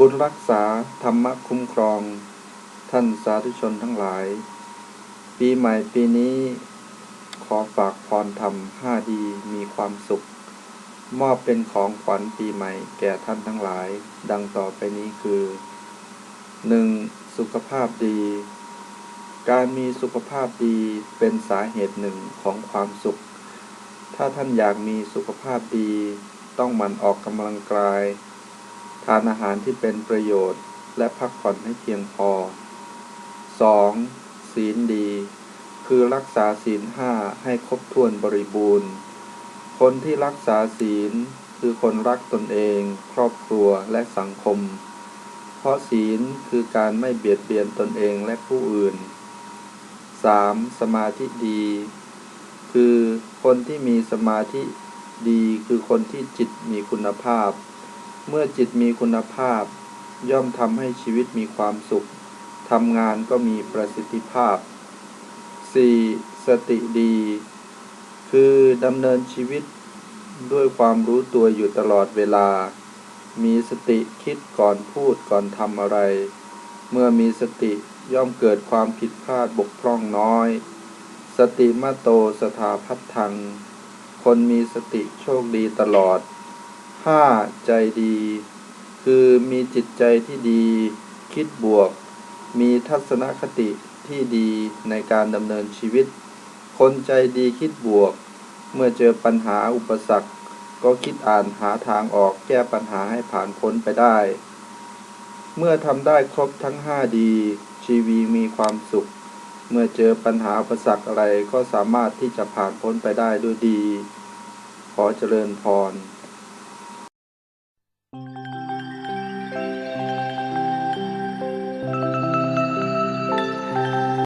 บุญรักษาธรรมะคุ้มครอง ท่านสาธุชนทั้งหลาย ปีใหม่ปีนี้ ขอฝากพรธรรมห้าดีมีความสุข มอบเป็นของขวัญปีใหม่แก่ท่านทั้งหลาย ดังต่อไปนี้คือ 1. สุขภาพดี การมีสุขภาพดีเป็นสาเหตุหนึ่งของความสุข ถ้าท่านอยากมีสุขภาพดี ต้องหมั่นออกกำลังกาย ทานอาหารที่เป็นประโยชน์ และพักผ่อนให้เพียงพอ 2. ศีลดี คือรักษาศีลห้าให้ครบถ้วนบริบูรณ์ คนที่รักษาศีลคือคนรักตนเอง ครอบครัวและสังคม เพราะศีลคือการไม่เบียดเบียนตนเองและผู้อื่น 3. สมาธิดี คือคนที่มีสมาธิดีคือคนที่จิตมีคุณภาพ เมื่อจิตมีคุณภาพ ย่อมทำให้ชีวิตมีความสุขทำงานก็มีประสิทธิภาพ 4. สติดี คือดำเนินชีวิตด้วยความรู้ตัวอยู่ตลอดเวลา มีสติคิดก่อนพูดก่อนทำอะไร เมื่อมีสติย่อมเกิดความผิดพลาดบกพร่องน้อย สติมาโตสถาพัทธัง คนมีสติโชคดีตลอด 5. ใจดี คือมีจิตใจที่ดี คิดบวก มีทัศนคติที่ดีในการดำเนินชีวิต คนใจดีคิดบวก เมื่อเจอปัญหาอุปสรรค ก็คิดอ่านหาทางออกแก้ปัญหาให้ผ่านพ้นไปได้ เมื่อทำได้ครบทั้งห้าดี ชีวีมีความสุข เมื่อเจอปัญหาอุปสรรคอะไรก็สามารถที่จะผ่านพ้นไปได้ด้วยดี ขอเจริญพร